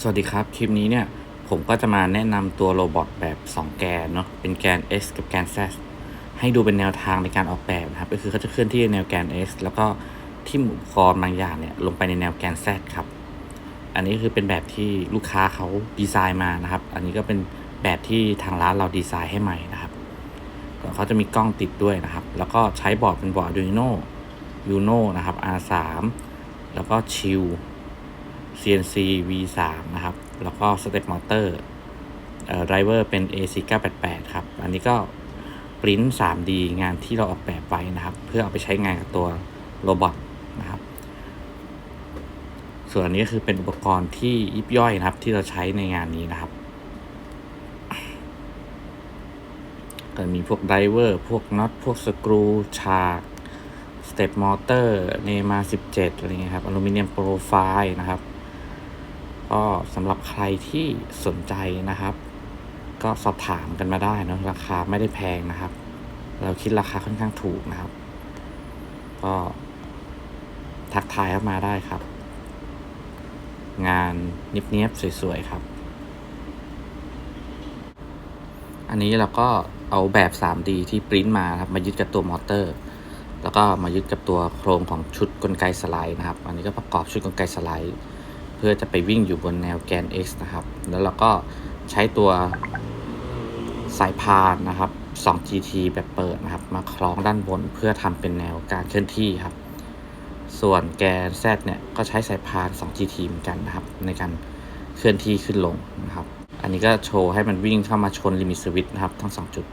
สวัสดีครับ คลิปนี้เนี่ย ผมก็จะมาแนะนำตัวโรบอทแบบ 2 แกนเนาะเป็นแกน x กับแกน z ให้ดูเป็นแนวทางในการออกแบบนะครับ ก็คือเขาจะเคลื่อนที่ในแนวแกน x แล้วก็ที่อุปกรณ์บางอย่างเนี่ยลงไปในแนวแกน z ครับ อันนี้คือเป็นแบบที่ลูกค้าเขาดีไซน์มานะครับ อันนี้ก็เป็นแบบที่ทางร้านเราดีไซน์ให้ใหม่นะครับเขาจะมีกล้องติดด้วยนะครับ แล้วก็ใช้บอร์ดเป็นบอร์ด Arduino Uno นะครับ R3 แล้วก็ชิล CNC V3 นะครับ แล้วก็ Step Motor เอ่อ Driver เป็น AC988 ครับ อันนี้ก็ปริ้น 3D งานที่เราออกแบบไว้นะครับ เพื่อเอาไปใช้งานกับตัวโรบอทนะครับ ส่วนอันนี้ก็คือเป็นอุปกรณ์ที่ยิบย่อยนะครับ ที่เราใช้ในงานนี้นะครับ ก็มีพวกไดเวอร์ พวกน็อต พวกสกรู ฉากสเต็ปมอเตอร์เนมา 17 อะไรเงี้ยครับ อลูมิเนียมโปรไฟล์นะครับ ก็สำหรับใครที่สนใจนะครับ ก็สอบถามกันมาได้นะราคาไม่ได้แพงนะครับ เราคิดราคาค่อนข้างถูกนะครับ ก็ทักทายเข้ามาได้ครับ งานเนียบๆสวยๆครับ อันนี้เราก็เอาแบบ 3D ที่ปริ้นมาครับมายึดกับตัวมอเตอร์ แล้วก็มายึดกับตัวโครงของชุดกลไกสไลด์นะครับ อันนี้ก็ประกอบชุดกลไกสไลด์ พื่อจะไปวิ่งอยู่บนแนวแกน x นะครับ แล้วเราก็ใช้ตัวสายพานนะครับ 2 GT แบบเปิดนะครับ มาคล้องด้านบนเพื่อทำเป็นแนวการเคลื่อนที่ครับ ส่วนแกน Z เนี่ยก็ใช้สายพาน 2 GT เหมือนกันนะครับ ในการเคลื่อนที่ขึ้นลงนะครับ อันนี้ก็โชว์ให้มันวิ่งเข้ามาชนลิมิตสวิตช์นะครับทั้ง 2 จุด